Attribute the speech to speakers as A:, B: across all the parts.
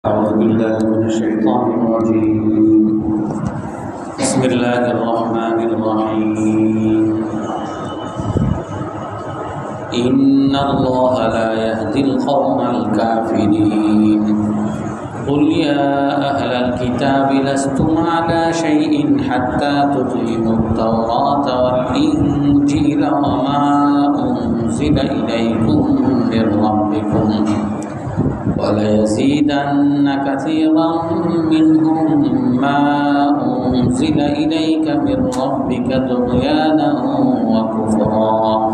A: أعوذ بالله من الشيطان الرجيم. بسم الله الرحمن الرحيم. إن الله لا يهدي القوم الكافرين. قل يا أهل الكتاب لستم على شيء حتى تقيموا التوراة والإنجيل وما أنزل إليكم من ربكم. وليزيدن كثيرا منهم ما أنزل إليك من ربك طغيانا وكفرا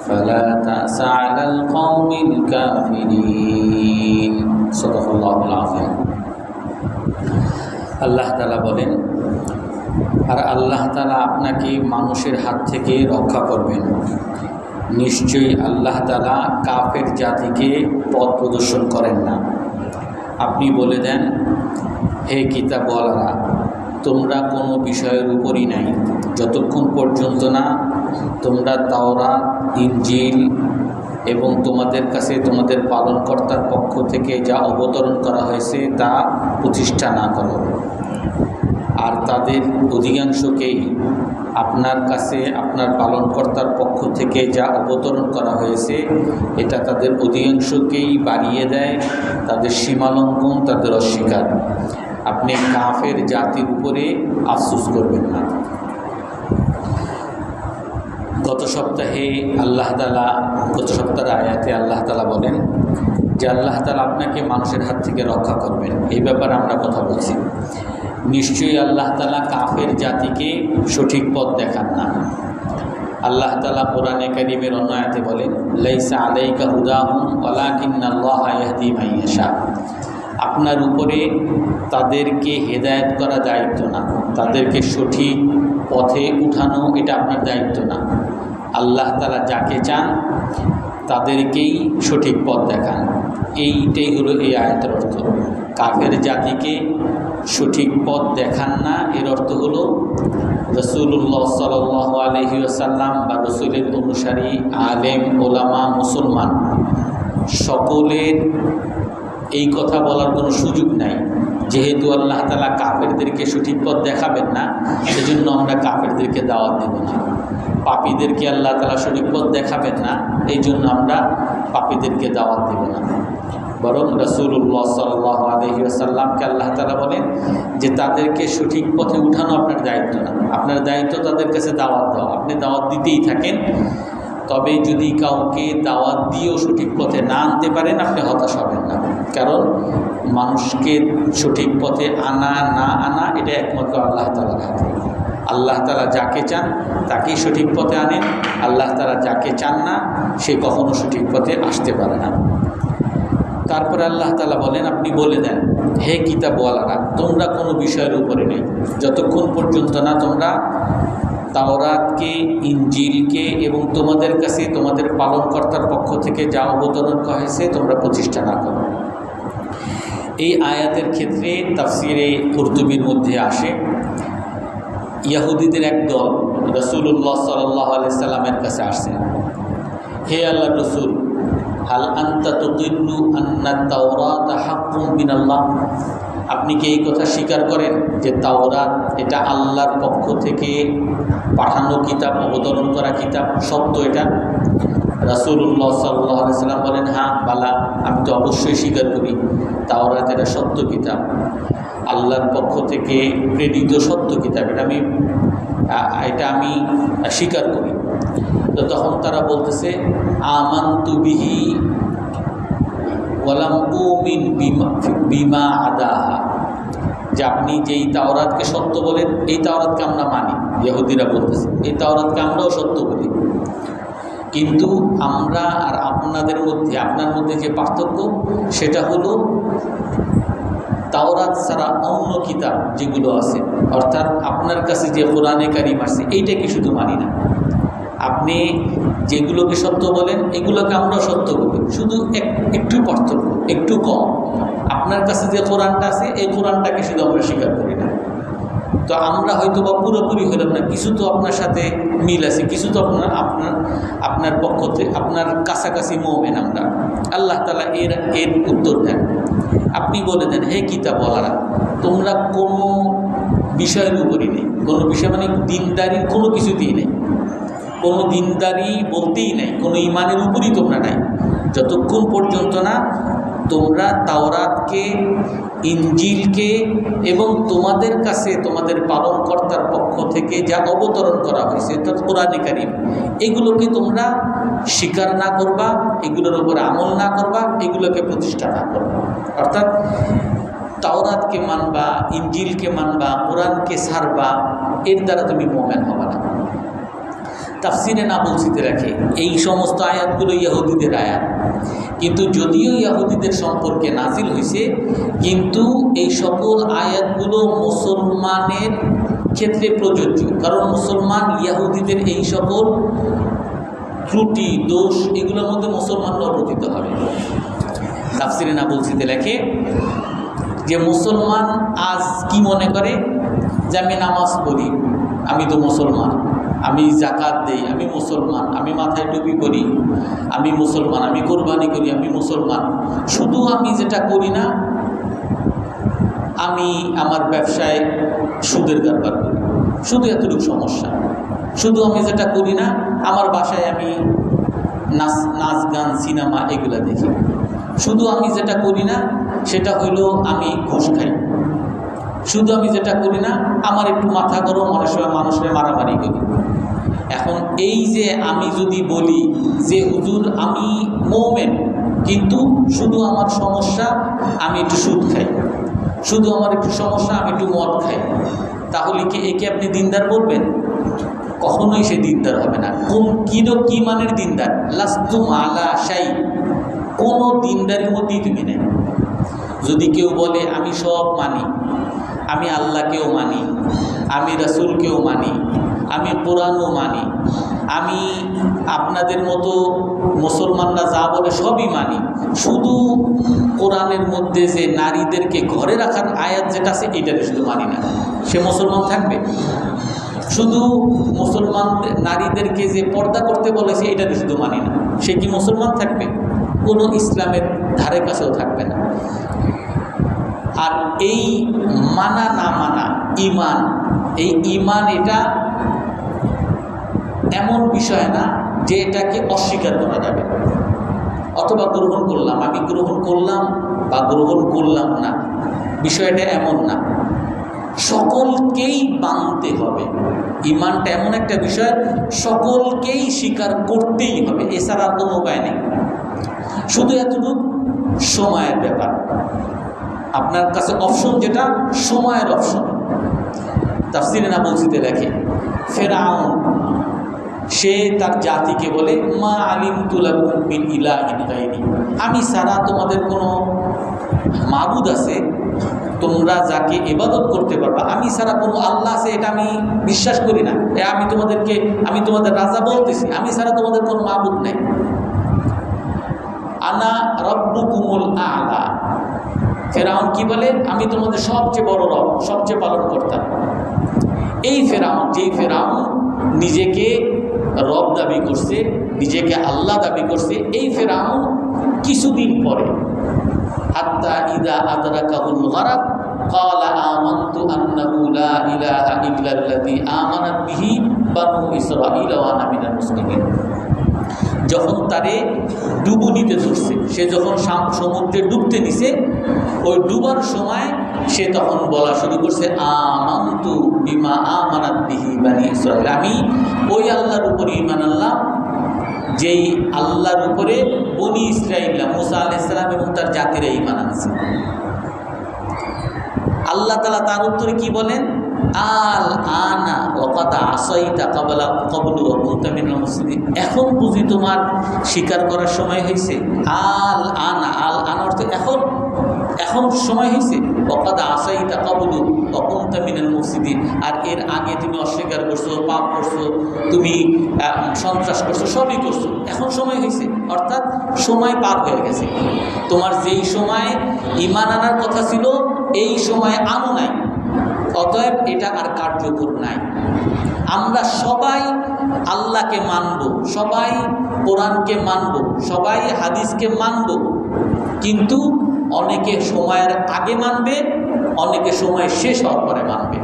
A: فلا تأس على القوم الكافرين صدق الله العظيم আল্লাহ তালা বলেন আর আল্লাহ তালা আপনাকে মানুষের হাত থেকে রক্ষা করবেন নিশ্চয়ই আল্লাহ তালা কাফের জাতিকে পথ প্রদর্শন করেন না। আপনি বলে দেন, হে কিতাবওয়ালারা, তোমরা কোনো বিষয়ের উপরই নাই। যতক্ষণ পর্যন্ত না তোমরা তাওরা ইঞ্জিল এবং তোমাদের কাছে তোমাদের পালনকর্তার পক্ষ থেকে যা অবতরণ করা হয়েছে তা প্রতিষ্ঠা না করো। আর তাদের অধিকাংশকেই আপনার কাছে আপনার পালনকর্তার পক্ষ থেকে যা অবতরণ করা হয়েছে, এটা তাদের অধিকাংশকেই বাড়িয়ে দেয়, তাদের সীমালঙ্ঘন, তাদের অস্বীকার। আপনি কাফের জাতির উপরে আফসুস করবেন না। গত সপ্তাহে আল্লাহ তালা গত সপ্তাহের আয়াতে আল্লাহ তালা বলেন যে আল্লাহ তালা আপনাকে মানুষের হাত থেকে রক্ষা করবেন। এই ব্যাপারে আমরা কথা বলছি। নিশ্চয়ই আল্লাহ তালা কাফের জাতিকে সঠিক পথ দেখান না। আল্লাহ তালা কোরআনে করিমের অন্য আয়াতে বলেন, লাইসা আলাইকা হুদাহুম ওয়ালাকিন্নাল্লাহ ইয়াহদি মাইয়াশা আপনার উপরে তাদেরকে হেদায়েত করা দায়িত্ব না। তাদেরকে সঠিক পথে উঠানো এটা আপনার দায়িত্ব না। আল্লাহ তালা যাকে চান, তাদেরকেই সঠিক পথ দেখান। এইটাই হলো এই আয়তের অর্থ। কাফের জাতিকে সঠিক পথ দেখান না, এর অর্থ হলো রসুল্লাহ সাল আলহি আসাল্লাম বা রসুলের অনুসারী, আলেম, ওলামা, মুসলমান, সকলের এই কথা বলার কোনো সুযোগ নাই। যেহেতু আল্লাহ তালা কাফেরদেরকে সঠিক পথ দেখাবেন না, সেজন্য আমরা কাফেরদেরকে দাওয়াত দেব না। পাপীদেরকে আল্লাহ তালা সঠিক পথ দেখাবেন না এই জন্য আমরা পাপীদেরকে দাওয়াত দেব না। বরং রসুল্লাহ সাল্লাহ আলহি আসাল্লামকে আল্লাহ তালা বলেন যে তাদেরকে সঠিক পথে উঠানো আপনার দায়িত্ব না। আপনার দায়িত্ব তাদের কাছে দাওয়াত দেওয়া। আপনি দাওয়াত দিতেই থাকেন। তবে যদি কাউকে দাওয়াত দিয়েও সঠিক পথে না আনতে পারেন, আপনি হতাশ হবেন না। কারণ মানুষকে সঠিক পথে আনা, না আনা, এটা একমাত্র আল্লাহ তালার হাতে। আল্লাহ তালা যাকে চান, তাকেই সঠিক পথে আনেন। আল্লাহ তালা যাকে চান না, সে কখনো সঠিক পথে আসতে পারে না। তারপরে আল্লাহ তালা বলেন, আপনি বলে দেন, হে কিতাবওয়ালারা, তোমরা কোনো বিষয়ের উপরে নেই। যতক্ষণ পর্যন্ত না তোমরা তাওরাতকে ইঞ্জিলকে এবং তোমাদের কাছে তোমাদের পালনকর্তার পক্ষ থেকে যা অবতরণ হয়েছে তোমরা প্রতিষ্ঠা না করো। এই আয়াতের ক্ষেত্রে তাফসিরে কর্তুবির মধ্যে আসে, ইয়াহুদিদের এক দল রসুল্লাহ সাল্লাহ আলি সাল্লামের কাছে আসছে। হে আল্লাহ রসুল হাল আন্তা আপনি কি এই কথা স্বীকার করেন যে তাওরাত এটা আল্লাহর পক্ষ থেকে পাঠানো কিতাব, অবতরণ করা কিতাব, সত্য এটা? রাসুল্লাহ সাল্লাহ সাল্লাম বলেন হ্যাঁ বালা, আমি তো অবশ্যই স্বীকার করি, তাওরাত এটা সত্য কিতাব। আল্লাহর পক্ষ থেকে প্রেরিত সত্য কিতাব, এটা আমি এটা আমি স্বীকার করি। তো তখন তারা বলতেছে আমান্তু বিহি উমিন বিমা বিমা যে আপনি যেই তাওরাতকে সত্য বলেন এই তাওরাতকে আমরা মানি, ইহুদিরা বলতেছে। এই তাওরাতকে আমরাও সত্য বলি। কিন্তু আমরা আর আপনাদের মধ্যে আপনার মধ্যে যে পার্থক্য, সেটা হলো তাওরাত ছাড়া অন্য কিতাব যেগুলো আছে, অর্থাৎ আপনার কাছে যে কোরআনে কারিম আছে এইটাকে শুধু মানি না। আপনি যেগুলোকে সত্য বলেন এগুলোকে আমরা সত্য বলি। শুধু এক একটু পার্থক্য, একটু কম। আপনার কাছে যে কোরআনটা আছে, এই কোরআনটাকে শুধু আমরা স্বীকার করি না। তো আমরা হয়তো বা পুরোপুরি হলাম না। কিছু তো আপনার সাথে মিল আছে, কিছু তো আপনার আপনার আপনার পক্ষ থেকে আপনার কাছাকাছি মোমেন আমরা। আল্লাহ তালা এর এর উত্তর দেন। আপনি বলে দেন, হে কিতাব বলারা তোমরা কোনো বিষয়ের উপরই নেই। কোনো বিষয় মানে দিনদারির কোনো কিছুতেই নেই। কোনো দিনদারি বলতেই নাই, কোনো ইমানের উপরই তোমরা নাই। যতক্ষণ পর্যন্ত না তোমরা তাওরাতকে ইঞ্জিলকে এবং তোমাদের কাছে তোমাদের পালনকর্তার পক্ষ থেকে যা অবতরণ করা হয়েছে, অর্থাৎ কোরআনে এগুলোকে তোমরা স্বীকার না করবা, এগুলোর উপর আমল না করবা, এগুলোকে প্রতিষ্ঠা না করবা। অর্থাৎ তাওরাতকে মানবা ইঞ্জিলকে মানবা, কোরআনকে সারবা, এর দ্বারা তুমি মোমেন হবা না। তাফসিরে না বলছিতে রাখে। এই সমস্ত আয়াতগুলো ইয়াহুদিদের আয়াত। কিন্তু যদিও ইয়াহুদিদের সম্পর্কে নাজিল হয়েছে কিন্তু এই সকল আয়াতগুলো মুসলমানের ক্ষেত্রে প্রযোজ্য। কারণ মুসলমান ইয়াহুদিদের এই সকল ত্রুটি, দোষ, এগুলোর মধ্যে মুসলমানরাও পতিত হবে। তাফসিরে না বলছিতে লেখে যে মুসলমান আজ কি মনে করে? যে আমি নামাজ পড়ি, আমি তো মুসলমান। আমি জাকাত দেই, আমি মুসলমান, আমি মাথায় টুপি করি আমি মুসলমান, আমি কোরবানি করি, আমি মুসলমান। শুধু আমি যেটা করি না, আমি আমার ব্যবসায় সুদের কারবার করি। শুধু এতটুকু সমস্যা। শুধু আমি যেটা করি না, আমার বাসায় আমি নাচ নাচ গান, সিনেমা এগুলো দেখি। শুধু আমি যেটা করি না, সেটা হইল আমি ঘুষ খাই। শুধু আমি যেটা করি না, আমার একটু মাথা গরম, অনেক সময় মানুষের মারামারি করি। এখন এই যে আমি যদি বলি যে, হুজুর, আমি মৌমেন, কিন্তু শুধু আমার সমস্যা, আমি একটু সুদ খাই। শুধু আমার একটু সমস্যা, আমি একটু মদ খাই। তাহলে কি একে আপনি দিনদার বলবেন? কখনোই সে দিনদার হবে না। কোন কিরো কি মানের দিনদার? লাস্তু মালা সাই কোনো দিনদারের মধ্যেই তুমি নেই যদি কেউ বলে, আমি সব মানি, আমি আল্লাহকেও মানি, আমি রাসুলকেও মানি আমি কোরআনও মানি। আমি আপনাদের মতো মুসলমানরা যা বলে সবই মানি। শুধু কোরআনের মধ্যে যে নারীদেরকে ঘরে রাখার আয়াত যেটা আছে এইটাকে শুধু মানি না। সে মুসলমান থাকবে? শুধু মুসলমান নারীদেরকে যে পর্দা করতে বলেছে এটাকে শুধু মানি না। সে কি মুসলমান থাকবে? কোনো ইসলামের ধারে কাছেও থাকবে না। আর এই মানা না মানা, ইমান, এই ইমান এটা এমন বিষয় না যে এটাকে অস্বীকার করা যাবে। অথবা গ্রহণ করলাম, আমি গ্রহণ করলাম বা গ্রহণ করলাম না। বিষয়টা এমন না। সকলকেই বানতে হবে। ইমানটা এমন একটা বিষয়, সকলকেই স্বীকার করতেই হবে। এছাড়া আর কোনো উপায় নেই। শুধু এতটুকু, সময়ের ব্যাপার। আপনার কাছে অপশন যেটা, সময়ের অপশন তাফসিরে না বলছিতে দেখে ফেরাউন সে তার জাতিকে বলে, মা আলিম তুলাকুমিন ইলাহিন গাইনি আমি সারা তোমাদের কোনো মাবুদ আছে? তোমরা যাকে এবাদত করতে পারবা। আমি সারা কোনো আল্লাহ আছে, এটা আমি বিশ্বাস করি না। আমি তোমাদেরকে, আমি তোমাদের রাজা বলতেছি, আমি সারা তোমাদের কোনো মাবুদ নেই। আনা রব্বুকুমুল আলা। ফেরাউন কি বলে? আমি তোমাদের সবচেয়ে বড় রব, সবচেয়ে পালন করতাম এই ফেরাউন, যেই ফেরাউন নিজেকে রব দাবি করছে নিজেকে আল্লাহ দাবি করছে এই ফেরাউন কিছুদিন পরে হাত্তা ইদা আদরা কাহুল গরাব قال آمنت أنه لا إله إلا الذي آمنت به بنو إسرائيل وأنا من المسلمين যখন তারে ডুবু নিতে ধরছে, সে যখন সাম- সমুদ্রে ডুবতে নিছে ওই ডুবার সময় সে তখন বলা শুরু করছে, আমান্তু বিমা আমানাত বানি ইসরাইল। আমি ওই আল্লাহর উপরে ইমান আল্লাহ যেই আল্লাহর উপরে বনি ইসরাইল্লা মুসা আল আলাইসালাম এবং তার জাতিরা ইমান আনছে। আল্লাহ তালা তার উত্তরে কি বলেন? আল আনা ওকাতা আসাইতা কাবলা কবলু অকুতামিন মুসলিম এখন বুঝি তোমার স্বীকার করার সময় হয়েছে আল আনা আল আনা অর্থ এখন। এখন সময় হয়েছে অকাদা আসাইতা কবলু অকুতামিনের মসজিদিন আর এর আগে তুমি অস্বীকার করছ, পাপ করছ, তুমি সন্ত্রাস করছ, সবই করছ। এখন সময় হয়েছে অর্থাৎ সময় পার হয়ে গেছে। তোমার যেই সময় ইমান আনার কথা ছিল, এই সময় আনো নাই। অতএব এটা আর কার্যকর নাই। আমরা সবাই আল্লাহকে মানব, সবাই কোরআনকে মানব, সবাই হাদিসকে মানব। কিন্তু অনেকে সময়ের আগে মানবে, অনেকে সময় শেষ হওয়ার পরে মানবে।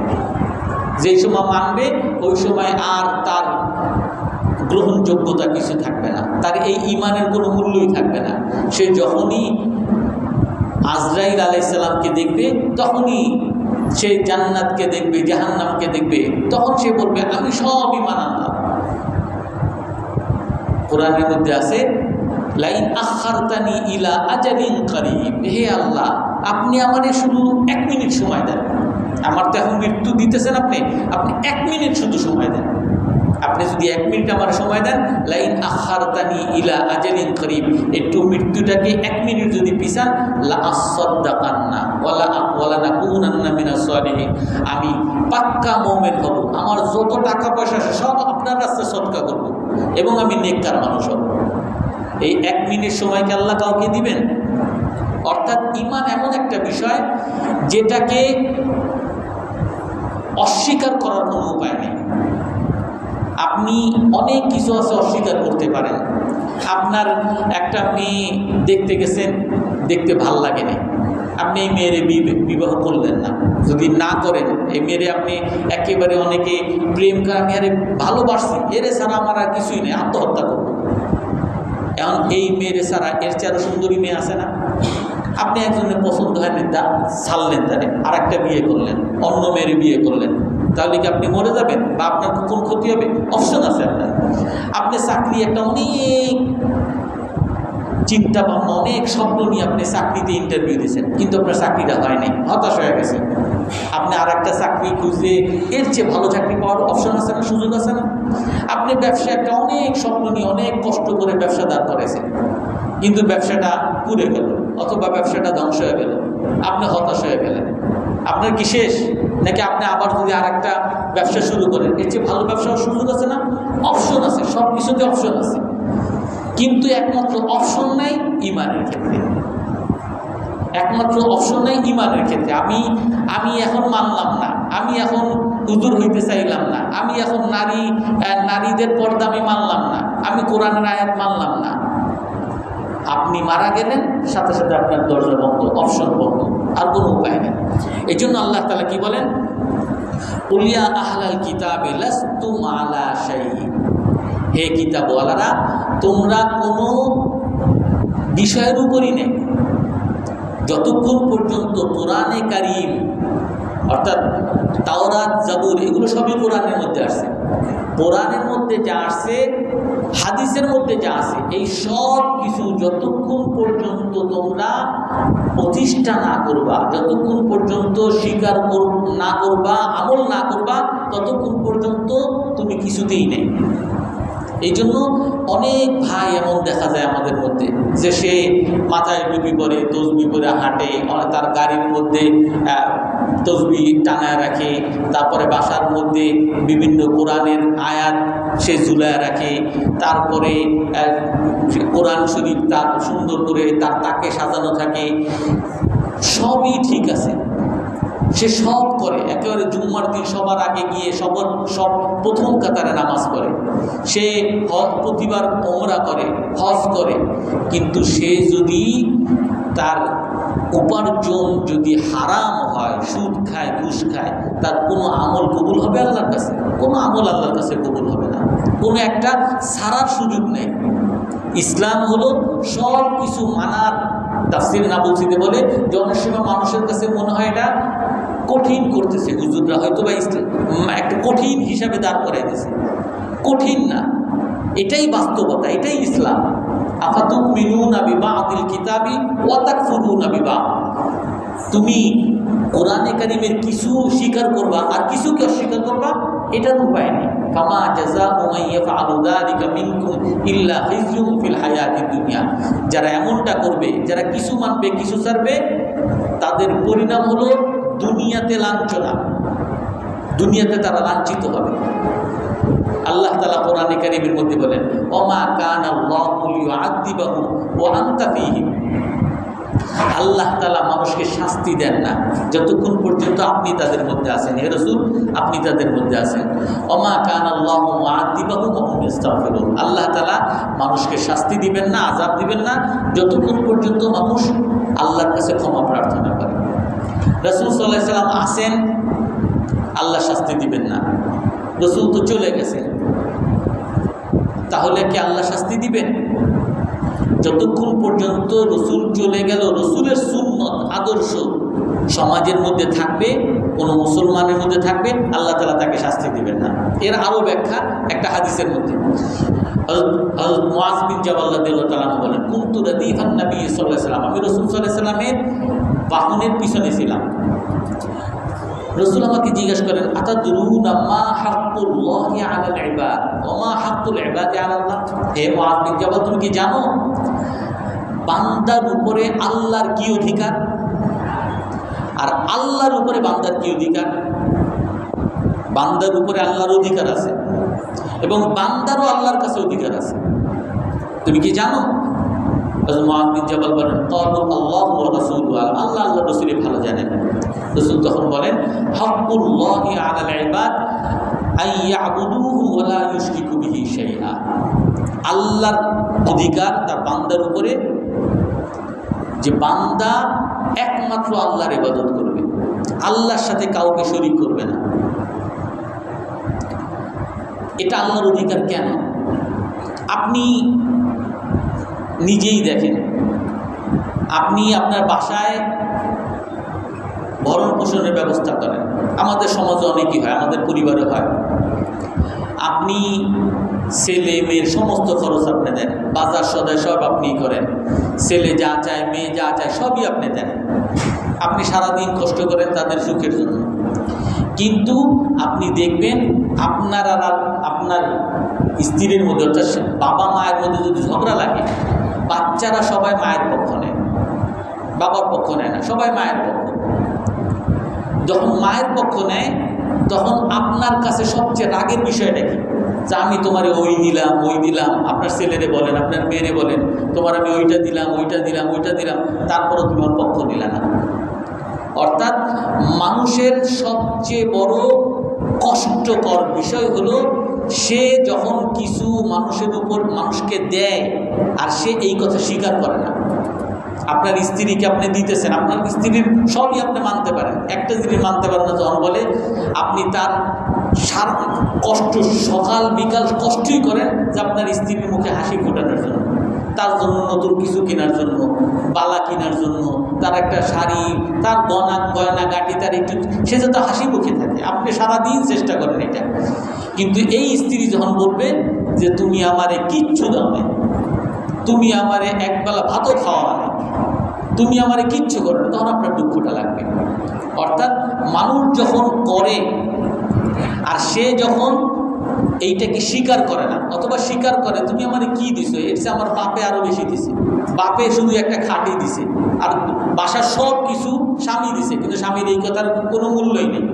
A: যেই সময় মানবে, ওই সময় আর তার গ্রহণযোগ্যতা কিছু থাকবে না। তার এই ইমানের কোনো মূল্যই থাকবে না। সে যখনই আজরাইল আলাইসাল্লামকে দেখবে, তখনই সে জান্নাতকে দেখবে, জাহান্নামকে দেখবে, তখন সে বলবে, আমি সব ইমান আনলাম। কোরআনের মধ্যে আছে, লাইন আখারতানি ইলা আজালিন করিম হে আল্লাহ, আপনি আমার শুধু এক মিনিট সময় দেন। আমার তো এখন মৃত্যু দিতেছেন আপনি আপনি এক মিনিট শুধু সময় দেন। আপনি যদি এক মিনিট আমার সময় দেন, লাইন আখারতানি ইলা আজালিন করিব। একটু মৃত্যুটাকে এক মিনিট যদি পিছান, লা আসদ্দাকান্না, ওয়ালা মিনাস সালিহিন। আমি পাক্কা মোমেন হব। আমার যত টাকা পয়সা সব আপনার রাস্তায় সৎকা করব। এবং আমি নেককার মানুষ হব। এই এক মিনিট সময়কে আল্লাহ কাউকে দিবেন? অর্থাৎ ইমান এমন একটা বিষয়, যেটাকে অস্বীকার করার কোনো উপায় নেই। আপনি অনেক কিছু আছে অস্বীকার করতে পারেন। আপনার একটা মেয়ে দেখতে গেছেন, দেখতে ভালো লাগে না আপনি এই মেয়েরে বিবাহ করলেন না। যদি না করেন, এই মেয়েরে আপনি একেবারে অনেকে প্রেম করে আমি আরে ভালোবাসছি এরে ছাড়া আমার আর কিছুই নেই, আত্মহত্যা করব। এখন এই মেয়েরে ছাড়া এর চেয়ে সুন্দরী মেয়ে আছে না? আপনি একজনের পছন্দ হয়নি তা ছাড়লেন তারে আর একটা বিয়ে করলেন, অন্য মেয়ের বিয়ে করলেন। তাহলে কি আপনি মরে যাবেন বা আপনার কোন ক্ষতি হবে? অপশন আছে আপনার। আপনি চাকরি একটা অনেক চিন্তা ভাবনা, অনেক স্বপ্ন নিয়ে আপনি চাকরিতে ইন্টারভিউ দিয়েছেন, কিন্তু আপনার চাকরিটা হয়নি হতাশ হয়ে গেছে আপনি আর একটা চাকরি খুঁজে, এর চেয়ে ভালো চাকরি পাওয়ার অপশন আছে না, সুযোগ আছে না? আপনি ব্যবসা একটা অনেক স্বপ্ন নিয়ে অনেক কষ্ট করে ব্যবসা দাঁড় করেছেন কিন্তু ব্যবসাটা পুড়ে গেল, অথবা ব্যবসাটা ধ্বংস হয়ে গেল, আপনি হতাশ হয়ে গেলেন। আপনার কি শেষ? নাকি আপনি আবার যদি আর একটা ব্যবসা শুরু করেন? এর চেয়ে ভালো ব্যবসার সুযোগ আছে না? অপশন আছে সব কিছুতে অপশন আছে। কিন্তু একমাত্র অপশন নাই ইমানের ক্ষেত্রে। একমাত্র অপশন নাই ইমানের ক্ষেত্রে। আমি আমি এখন মানলাম না। আমি এখন উদুর হইতে চাইলাম না। আমি এখন নারী নারীদের পর্দা আমি মানলাম না। আমি কোরআনের আয়াত মানলাম না। আপনি মারা গেলেন, সাথে সাথে আপনার দরজা বন্ধ অপশন বন্ধ। আর কোনো উপায় নেই। এই জন্য আল্লাহ তালা কি বলেন? উলিয়া আহলাল কিতাবে লাস্তু মালা শাহী হে কিতাবওয়ালারা, তোমরা কোনো বিষয়ের উপরই নেই। যতক্ষণ পর্যন্ত কোরআনে কারিম, অর্থাৎ তাওরাত, জাবুর, এগুলো সবই কোরআনের মধ্যে আসছে। কোরআনের মধ্যে যা আসছে, হাদিসের মধ্যে যা আছে এই সব কিছু যতক্ষণ পর্যন্ত তোমরা প্রতিষ্ঠা না করবা, যতক্ষণ পর্যন্ত স্বীকার না করবা, আমল না করবা, ততক্ষণ পর্যন্ত তুমি কিছুতেই নেই। এই জন্য অনেক ভাই এমন দেখা যায় আমাদের মধ্যে, যে সে মাথায় টুপি পরে, তসবি পরে হাঁটে তার গাড়ির মধ্যে তসবি টাঙায় রাখে, তারপরে বাসার মধ্যে বিভিন্ন কোরআনের আয়াত সে ঝুলায় রাখে। তারপরে কোরআন শরীফ তার সুন্দর করে তার তাকে সাজানো থাকে। সবই ঠিক আছে। সে সব করে। একেবারে জুম্মার দিন সবার আগে গিয়ে সবার সব প্রথম কাতারে নামাজ পড়ে। সে হজ প্রতিবার ওমরা করে, হজ করে। কিন্তু সে যদি তার উপার্জন যদি হারাম হয়, সুদ খায়, ঘুষ খায়, তার কোনো আমল কবুল হবে আল্লাহর কাছে? কোনো আমল আল্লাহর কাছে কবুল হবে না। কোনো একটা সারার সুযোগ নেই। ইসলাম হলো সব কিছু মানার তাফসির না বলছিতে বলে যে মানুষের কাছে মনে হয় এটা কঠিন করতেছে। হুজুররা হয়তো বা ইসলাম একটা কঠিন হিসাবে দাঁড় করাইতেছে। কঠিন না। এটাই বাস্তবতা, এটাই ইসলাম। আদিল ওয়াতাক তুমি কোরআনে কারিমের কিছু স্বীকার করবা আর কিছুকে অস্বীকার করবা? এটার উপায় নেই। জাজা দুনিয়া। যারা এমনটা করবে, যারা কিছু মানবে, কিছু ছাড়বে, তাদের পরিণাম হলো দুনিয়াতে লাঞ্ছনা। দুনিয়াতে তারা লাঞ্ছিত হবে। আল্লাহ তালা কোরআনে কারিমের মধ্যে বলেন অমা কান ও আল্লাহ তালা মানুষকে শাস্তি দেন না। যতক্ষণ পর্যন্ত আপনি তাদের মধ্যে আছেন, হে রসুল, আপনি তাদের মধ্যে আছেন। অমা কান আল্লাহ আদিবাহু মোহাম্মদ আল্লাহ তালা মানুষকে শাস্তি দিবেন না আজাব দিবেন না। যতক্ষণ পর্যন্ত মানুষ আল্লাহর কাছে ক্ষমা প্রার্থনা করে। রসুল সাল্লাহ সাল্লাম আসেন আল্লাহ শাস্তি দিবেন না। রসুল তো চলে গেছেন। তাহলে কি আল্লাহ শাস্তি দিবেন? যতক্ষণ পর্যন্ত রসুল চলে গেল, রসুলের সুন্নত, আদর্শ সমাজের মধ্যে থাকবে, কোনো মুসলমানের মধ্যে থাকবে, আল্লাহ তালা তাকে শাস্তি দিবেন না। এর আরও ব্যাখ্যা একটা হাদিসের মধ্যে। বলেন, কুন্তু রদিফান নবী সাল্লাহ সাল্লাম আমি রসুল সাল্লাহ সাল্লামের বাহনের পিছনে ছিলাম। রসুল আমাকে জিজ্ঞেস করেন আতা দুরুন তুমি কি জানো? বান্দার উপরে আল্লাহর কি অধিকার? আর আল্লাহর উপরে বান্দার কি অধিকার? বান্দার উপরে আল্লাহর অধিকার আছে এবং বান্দারও আল্লাহর কাছে অধিকার আছে। তুমি কি জানো? মহাবিন জবাল বলেন আল্লাহ রসুল আল্লাহ আল্লাহ রসুলই ভালো জানেন। রসুল তখন বলেন আল্লাহর অধিকার তার বান্দার উপরে, যে বান্দা একমাত্র আল্লাহর ইবাদত করবে, আল্লাহর সাথে কাউকে শরিক করবে না। এটা আল্লাহর অধিকার কেন? আপনি নিজেই দেখেন, আপনি আপনার বাসায় ভরণ পোষণের ব্যবস্থা করেন। আমাদের সমাজে অনেকই হয়, আমাদের পরিবারে হয়। আপনি ছেলে, মেয়ের সমস্ত খরচ আপনি দেন, বাজার সদায় সব আপনি করেন। ছেলে যা চায়, মেয়ে যা চায় সবই আপনি দেন। আপনি সারাদিন কষ্ট করেন তাদের সুখের জন্য। কিন্তু আপনি দেখবেন আপনার আর আপনার স্ত্রীর মধ্যে, অর্থাৎ বাবা মায়ের মধ্যে যদি ঝগড়া লাগে, বাচ্চারা সবাই মায়ের পক্ষ নেয়। বাবার পক্ষ নেয় না, সবাই মায়ের পক্ষ। যখন মায়ের পক্ষ নেয়, তখন আপনার কাছে সবচেয়ে রাগের বিষয়টা কি? যে আমি তোমারে ওই দিলাম ওই দিলাম। আপনার ছেলেরে বলেন, আপনার মেয়েরে বলেন, তোমার আমি ওইটা দিলাম ওইটা দিলাম ওইটা দিলাম। তারপরও তুমি আমার পক্ষ দিলে না। অর্থাৎ মানুষের সবচেয়ে বড় কষ্টকর বিষয় হলো, সে যখন কিছু মানুষের উপর, মানুষকে দেয়, আর সে এই কথা স্বীকার করে না। আপনার স্ত্রীকে আপনি দিতেছেন, আপনার স্ত্রীর সবই আপনি মানতে পারেন। একটা জিনিস মানতে পারেন না, যখন বলে, আপনি তার সার কষ্ট, সকাল, বিকাল কষ্টই করেন যে আপনার স্ত্রীর মুখে হাসি ফোটানোর জন্য, তার জন্য নতুন কিছু কেনার জন্য, বালা কেনার জন্য, তার একটা শাড়ি, তার গনা গয়না গাটি, তার একটু, সে যাতে হাসি মুখে থাকে। আপনি সারাদিন চেষ্টা করেন এটা। কিন্তু এই স্ত্রী যখন বলবে যে, তুমি আমারে কিচ্ছু দাও তুমি আমারে একবেলা ভাতও খাওয়া তুমি আমার কিচ্ছু করো না, তখন আপনার দুঃখটা লাগবে। অর্থাৎ মানুষ যখন করে, আর সে যখন এইটাকে স্বীকার করে না, অথবা স্বীকার করে, তুমি আমার কি দিছো? এর চেয়ে আমার বাপে আরও বেশি দিছে। বাপে শুধু একটা খাটি দিছে, আর বাসার সব কিছু স্বামী দিছে, কিন্তু স্বামীর এই কথার কোনো মূল্যই নেই।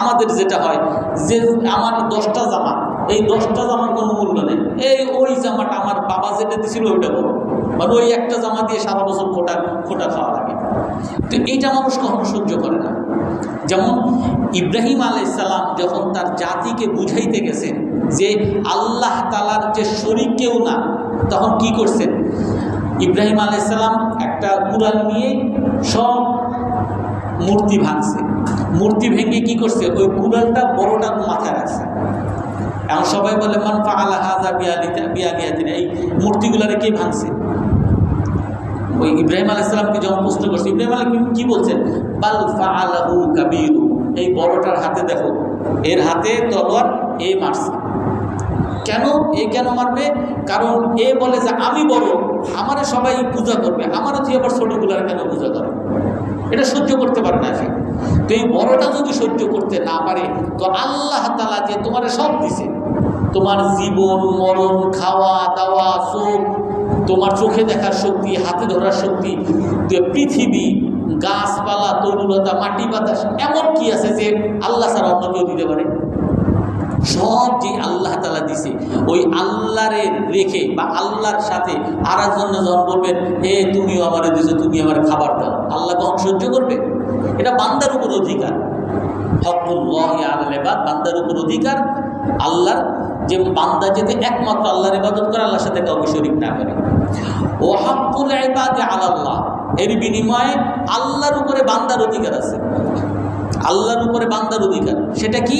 A: আমাদের যেটা হয়, যে আমার দশটা জামা, এই দশটা জামার কোনো মূল্য নেই। এই ওই জামাটা আমার বাবা যেটা দিছিল, ওইটা বড়। মানে ওই একটা জামা দিয়ে সারা বছর খোটা খোটা খাওয়া লাগে। তো এইটা মানুষ কখনো সহ্য করে না। যেমন ইব্রাহিম আলাইসাল্লাম যখন তার জাতিকে বুঝাইতে গেছেন যে আল্লাহ তালার যে শরীর কেউ না, তখন কি করছেন? ইব্রাহিম আলাইসাল্লাম একটা কুরআন নিয়ে সব মূর্তি ভাঙছে। মূর্তি ভেঙে কি করছে? ওই কুড়ালটা বড়টা মাথায় রাখছে। এখন সবাই বলে, মান ফাআলা হাজা বিয়ালিতা বিয়ালিয়াতিনা এই মূর্তিগুলারে কে ভাঙছে? ওই ইব্রাহিম আলাইসালামকে যখন প্রশ্ন করছে, ইব্রাহিম আলাই কি বলছেন? বাল ফাআলাহু কাবীরু। এই বড়টার হাতে দেখো, এর হাতে তলোয়ার, এ মারছে। কেন? এ কেন মারবে? কারণ এ বলে যে, আমি বড়, আমারে সবাই পূজা করবে। আমারও তুই আবার ছোটগুলার কেন পূজা করে? এটা সহ্য করতে পারে না সে। তো এই বড়টা যদি সহ্য করতে না পারে, তো আল্লাহ তালা যে তোমার সব দিছে, তোমার জীবন, মরণ খাওয়া দাওয়া চোখ তোমার চোখে দেখার শক্তি, হাতে ধরার শক্তি পৃথিবী, গাছপালা তরুলতা মাটি, বাতাস, এমন কি আছে যে আল্লাহ ছাড়া অন্য কেউ দিতে পারে? সব যে আল্লাহ তালা দিছে, ওই আল্লাহরে রেখে বা আল্লাহর সাথে আর একজন যখন বলবেন, এ, তুমিও আমার দিছো, তুমি আমার খাবার দাও। আল্লাহ কখন সহ্য করবে? এটা বান্দার উপর অধিকার। হকুল্লাহ আলেবাদ বান্দার উপর অধিকার, আল্লাহর যে বান্দা যেতে একমাত্র আল্লাহর ইবাদত করে, আল্লাহর সাথে কাউকে শরিক না করে। ও হাক্কুল ইবাদে আল্লাহ এর বিনিময়ে আল্লাহর উপরে বান্দার অধিকার আছে। আল্লাহর উপরে বান্দার অধিকার। সেটা কি?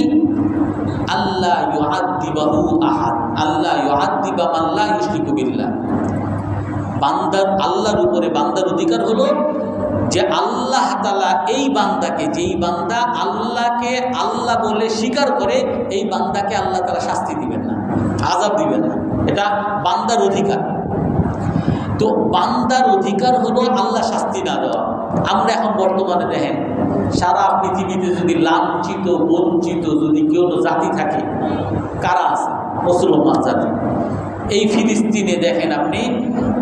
A: আল্লাহ ইউআদ্দিবাহু আহাদ। আল্লাহ ইউআদ্দিবা লা ইউশরিকু বিল্লাহ। বান্দার, আল্লাহর উপরে বান্দার অধিকার হলো যে আল্লাহ তালা এই বান্দাকে, যেই বান্দা আল্লাহকে আল্লাহ বলে স্বীকার করে, এই বান্দাকে আল্লাহ তালা শাস্তি দিবেন না আজাব দিবেন না। এটা বান্দার অধিকার। তো বান্দার অধিকার হলো আল্লাহ শাস্তি না দেওয়া। আমরা এখন বর্তমানে দেখেন, সারা পৃথিবীতে যদি লাঞ্ছিত, বঞ্চিত যদি কেউ জাতি থাকে, কারা আছে? মুসলমান জাতি। এই ফিলিস্তিনে দেখেন আপনি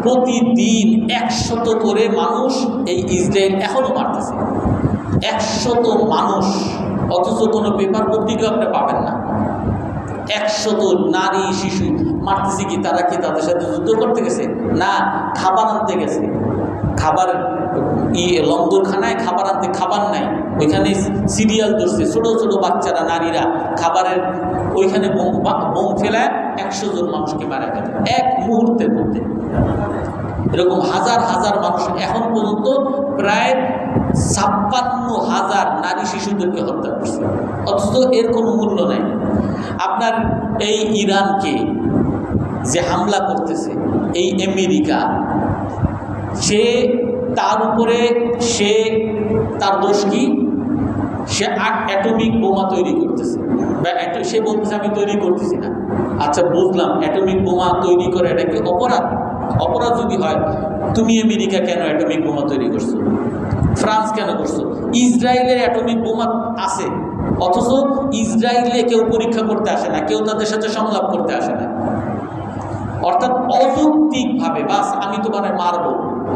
A: প্রতিদিন একশত করে মানুষ এই ইসরায়েল এখনও মারতেছে। একশত মানুষ, অথচ কোনো পেপার পত্রিকা আপনি পাবেন না। একশত নারী, শিশু মারতেছে কি, তারা কি তাদের সাথে যুদ্ধ করতে গেছে? না, খাবার আনতে গেছে। খাবার ই লঙ্গরখানায় খাবার আনতে খাবার নাই। ওইখানে সিরিয়াল ধরছে, ছোট ছোট বাচ্চারা, নারীরা খাবারের, ওইখানে বোম ফেলায় একশো জন মানুষকে মারা গেল। এক মুহূর্তের মধ্যে। এরকম হাজার হাজার মানুষ এখন পর্যন্ত প্রায় ছাপ্পান্ন হাজার নারী শিশুদেরকে হত্যা করছে। অথচ এর কোনো মূল্য নাই। আপনার এই ইরানকে যে হামলা করতেছে, এই আমেরিকা, সে তার উপরে সে তার দোষ কি? সে অ্যাটমিক বোমা তৈরি করতেছে। বা সে বলতেছে, আমি তৈরি করতেছি না। আচ্ছা বুঝলাম, অ্যাটমিক বোমা তৈরি করে এটা কি অপরাধ? অপরাধ যদি হয়, তুমি আমেরিকা কেন অ্যাটমিক বোমা তৈরি করছ? ফ্রান্স কেন করছ? ইসরায়েলের অ্যাটমিক বোমা আছে, অথচ ইসরায়েলে কেউ পরীক্ষা করতে আসে না, কেউ তাদের সাথে সংলাপ করতে আসে না। অর্থাৎ অযৌক্তিকভাবে, বাস, আমি তোমার মারবো।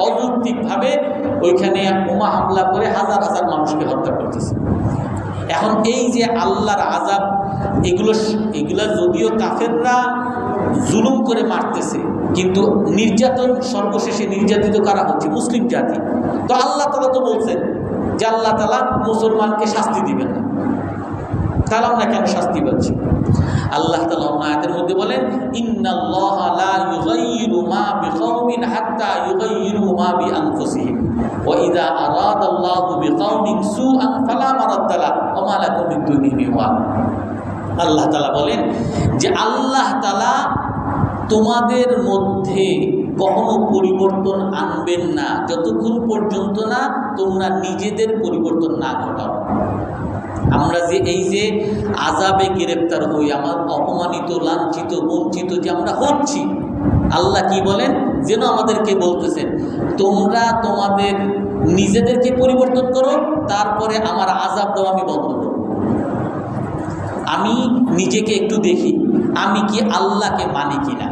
A: অযৌক্তিকভাবে ওইখানে বোমা হামলা করে হাজার হাজার মানুষকে হত্যা করতেছে। এখন এই যে আল্লাহর আজাব এগুলো এগুলো যদিও কাফেররা জুলুম করে মারতেছে, কিন্তু নির্যাতন সর্বশেষে নির্যাতিত করা হচ্ছে? মুসলিম জাতি। তো আল্লাহ তালা তো বলছেন যে আল্লাহ তালা মুসলমানকে শাস্তি দিবেন না। তাহলে আমরা কেন শাস্তি পাচ্ছি? আল্লাহ তালা অন্য মধ্যে বলেন, ইন্নাল্লাহা লা ইউগাইয়িরু মা বিকাউমিন হাত্তা ইউগাইয়িরু মা বিআনফুসিহিম। ওয়া ইযা আরাদাল্লাহু বিকাউমিন সুআন ফালা মারাদ্দা লা ওয়া মা লাকুম মিন দুনিহি আল্লাহ তালা বলেন যে আল্লাহ তালা তোমাদের মধ্যে কখনো পরিবর্তন আনবেন না, যতক্ষণ পর্যন্ত না তোমরা নিজেদের পরিবর্তন না ঘটাও। আমরা যে এই যে আজাবে গ্রেপ্তার হই, আমার অপমানিত, লাঞ্ছিত, বঞ্চিত যে আমরা হচ্ছি আল্লাহ কি বলেন? যেন আমাদেরকে বলতেছেন তোমরা তোমাদের নিজেদেরকে পরিবর্তন করো, তারপরে আমার আজাব দেওয়া আমি বন্ধ করো আমি নিজেকে একটু দেখি, আমি কি আল্লাহকে মানি কিনা?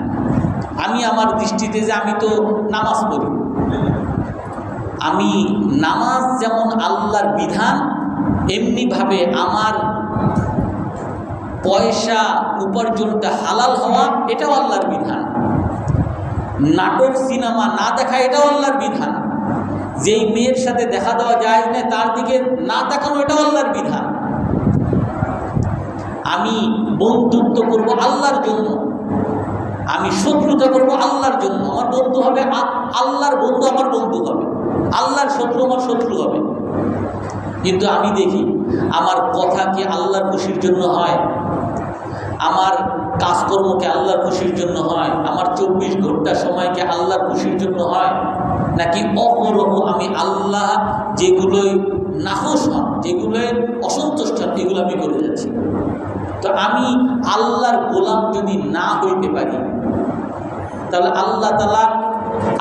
A: আমি আমার দৃষ্টিতে যে আমি তো নামাজ পড়ি। আমি নামাজ যেমন আল্লাহর বিধান, এমনিভাবে আমার পয়সা উপার্জনটা হালাল হওয়া, এটাও আল্লাহর বিধান। নাটক, সিনেমা না দেখা, এটাও আল্লাহর বিধান। যেই মেয়ের সাথে দেখা দেওয়া যায় না, তার দিকে না তাকানো এটাও আল্লাহর বিধান। আমি বন্ধুত্ব করব আল্লাহর জন্য। আমি শত্রুতা করব আল্লাহর জন্য। আমার বন্ধু হবে আল্লাহর বন্ধু আমার বন্ধু হবে। আল্লাহর শত্রু আমার শত্রু হবে। কিন্তু আমি দেখি, আমার কথা কি আল্লাহর খুশির জন্য হয়? আমার কাজকর্মকে আল্লাহর খুশির জন্য হয়। আমার চব্বিশ ঘণ্টা সময়কে আল্লাহর খুশির জন্য হয়। নাকি অপরহ আমি আল্লাহ যেগুলোই নাহস হন, যেগুলোই অসন্তুষ্ট হন, এগুলো আমি করে যাচ্ছি। তো আমি আল্লাহর গোলাম যদি না হইতে পারি, তাহলে আল্লাহ তালা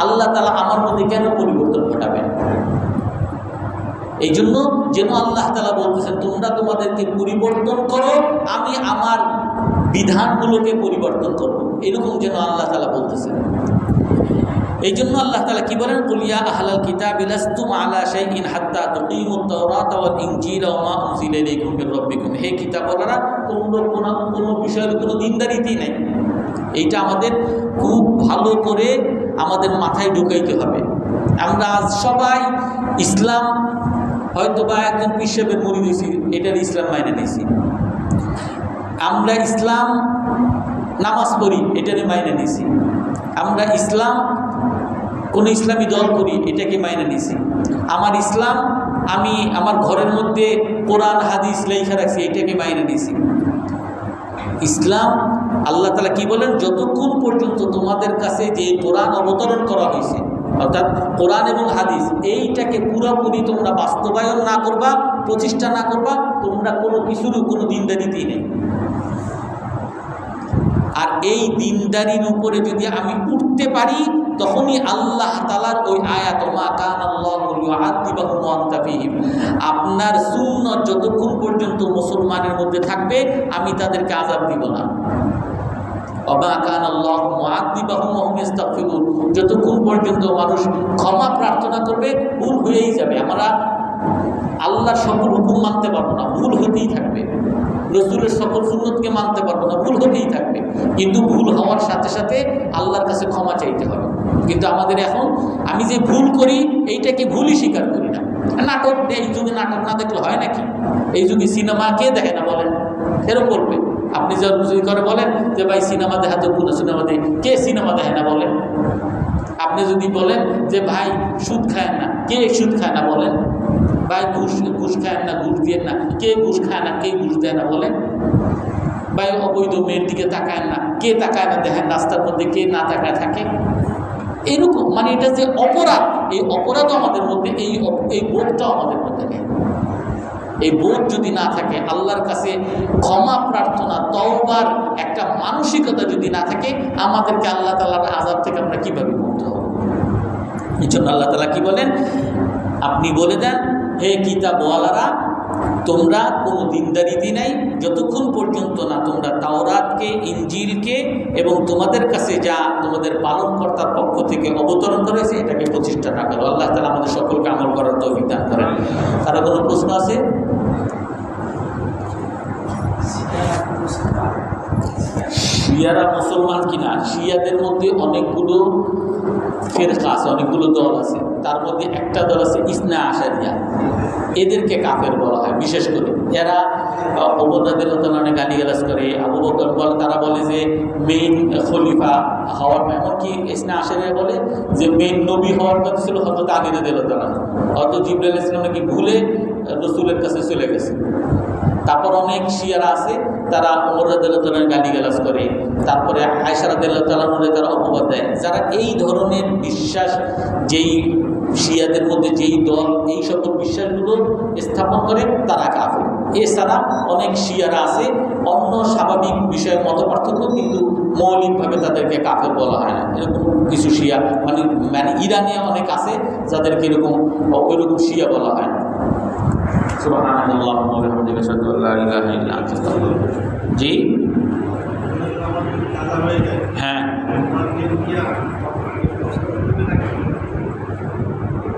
A: আল্লাহ তালা আমার মধ্যে কেন পরিবর্তন ঘটাবেন এই জন্য যেন আল্লাহ তালা বলতেছেন, তোমরা তোমাদেরকে পরিবর্তন করো, আমি আমার বিধানগুলোকে পরিবর্তন করব। এরকম যেন আল্লাহ তালা বলতেছেন এই জন্য আল্লাহ তালা কি বলেন? কুলিয়া আহলাল কিতাব ইলাস্তুম আলা শাইইন হাত্তা তুকিমুত হে কিতাবওয়ালারা, তোমরা কোনো কোনো বিষয়ের কোনো দিনদারিতেই নাই। এইটা আমাদের খুব ভালো করে আমাদের মাথায় ঢুকাইতে হবে। আমরা আজ সবাই ইসলাম হয়তো বা একজন পিসেবের মরি দিয়েছি এটার ইসলাম মাইনে নিয়েছি আমরা ইসলাম নামাজ পড়ি এটারে মাইনে নিছি। আমরা ইসলাম, কোনো ইসলামী দল করি, এটাকে মাইনে নিছি। আমার ইসলাম, আমি আমার ঘরের মধ্যে কোরআন, হাদিস লেখা রাখছি, এটাকে মাইনে নিছি। ইসলাম, আল্লাহ তালা কি বলেন? যতক্ষণ পর্যন্ত তোমাদের কাছে যে কোরআন অবতরণ করা হয়েছে, অর্থাৎ কোরআন এবং হাদিস, এইটাকে পুরোপুরি তোমরা বাস্তবায়ন না করবা, প্রতিষ্ঠা না করবা, তোমরা কোনো কিছুরও কোনো দিনদারিতেই নেই। আর এই দিনদারির উপরে যদি আমি উঠতে পারি, তখনই আল্লাহ তালার ওই আয়াত আপনার শূন্য যতক্ষণ পর্যন্ত মুসলমানের মধ্যে থাকবে, আমি তাদেরকে আজাব দিব না। আল্লাহ যতক্ষণ পর্যন্ত মানুষ ক্ষমা প্রার্থনা করবে, ভুল হয়েই যাবে। আমরা আল্লাহর সকল হুকুম মানতে পারব না, ভুল হতেই থাকবে। রসুলের সকল সুন্নতকে মানতে পারব না, ভুল হতেই থাকবে। কিন্তু ভুল হওয়ার সাথে সাথে আল্লাহর কাছে ক্ষমা চাইতে হবে। কিন্তু আমাদের এখন আমি যে ভুল করি, এইটাকে ভুলই স্বীকার করি না। নাটক, এই যুগে নাটক না দেখলে হয় নাকি? এই যুগে সিনেমা কে দেখে না বলেন? এরকম করবে। আপনি যদি করে বলেন যে, ভাই, সিনেমা দেখাতে কোনো সিনেমা দেখে কে সিনেমা দেখে না বলেন? আপনি যদি বলেন যে, ভাই, সুদ খায় না। কে সুদ খায় না বলেন? ভাই ঘুষ ঘুষ খায় না, ঘুষ দিয়ে না। কে ঘুষ খায় না, কে ঘুষ দেয় না বলেন? ভাই অবৈধ মেয়ের দিকে তাকায় না। কে তাকায় না দেখেন রাস্তার মধ্যে কে না তাকায় থাকে? এরকম মানে এটা যে অপরাধ, এই অপরাধও আমাদের মধ্যে, এই এই বোধটাও আমাদের মধ্যে নেই। এই বোধ যদি না থাকে, আল্লাহর কাছে ক্ষমা প্রার্থনা, তওবার, একটা মানসিকতা যদি না থাকে, আমাদেরকে আল্লাহ তালার আজাদ থেকে আমরা কীভাবে মুক্ত হব? এই জন্য আল্লাহ তালা কি বলেন? আপনি বলে দেন হে কিতাবওয়ালারা, তোমরা কোনো দিনদারিতে নাই, যতক্ষণ পর্যন্ত না তোমরা তাওরাতকে ইঞ্জিলকে এবং তোমাদের কাছে যা তোমাদের পালনকর্তার পক্ষ থেকে অবতরণ করেছে এটাকে প্রতিষ্ঠা না করো। আল্লাহ তালা আমাদের সকলকে আমল করার তো অভিজ্ঞান করেন। তারা কোনো প্রশ্ন আছে? শিয়ারা মুসলমান কিনা? শিয়াদের মধ্যে অনেকগুলো ফেরকা আছে, অনেকগুলো দল আছে। তার মধ্যে একটা দল আছে ইসনা আশারিয়া। এদেরকে কাফের বলা হয়, বিশেষ করে। এরা অবদাদের অনেক গালিগালাজ করে, আবু বকর বল, তারা বলে যে মেইন খলিফা হওয়ার এমনকি ইসনা আশারিয়া বলে যে মেইন নবী হওয়ার কথা ছিল হয়তো তাদের দিল তারা হয়তো জিবরাল ইসলাম নাকি ভুলে রসুলের কাছে চলে গেছে। তারপর অনেক শিয়ারা আছে, তারা অমরাদের গালি গালাজ করে। তারপরে আয়সারাদের তালানুরে তারা অপবাদ দেয়। যারা এই ধরনের বিশ্বাস, যেই শিয়াদের মধ্যে যেই দল এই সকল বিশ্বাসগুলো স্থাপন করে তারা কাফের। এছাড়া অনেক শিয়ারা আছে অন্য স্বাভাবিক বিষয়ের মত পার্থক্য কিন্তু মৌলিকভাবে তাদেরকে কাফের বলা হয় না। এরকম কিছু শিয়া মানে মানে ইরানে অনেক আছে যাদেরকে এরকম ওইরকম শিয়া বলা হয় না। জি? হ্যাঁ।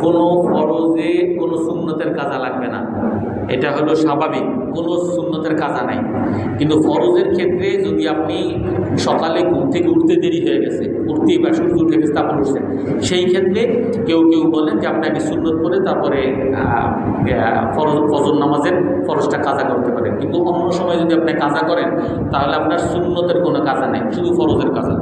A: কোনো ফরজে, কোনো সুন্নতের কাজা লাগবে না। এটা হলো স্বাভাবিক, কোনো সুন্নতের কাজা নাই। কিন্তু ফরজের ক্ষেত্রে যদি আপনি সকালে ঘুম থেকে উঠতে দেরি হয়ে গেছে উঠতেই বা সূর্য উঠে গেছে তারপর উঠছেন সেই ক্ষেত্রে কেউ কেউ বলেন যে আপনাকে সুন্নত করে তারপরে ফরজ, ফজর নামাজের ফরজটা কাজা করতে পারেন। কিন্তু অন্য সময় যদি আপনি কাজা করেন, তাহলে আপনার সুন্নতের কোনো কাজা নেই, শুধু ফরজের কাজা।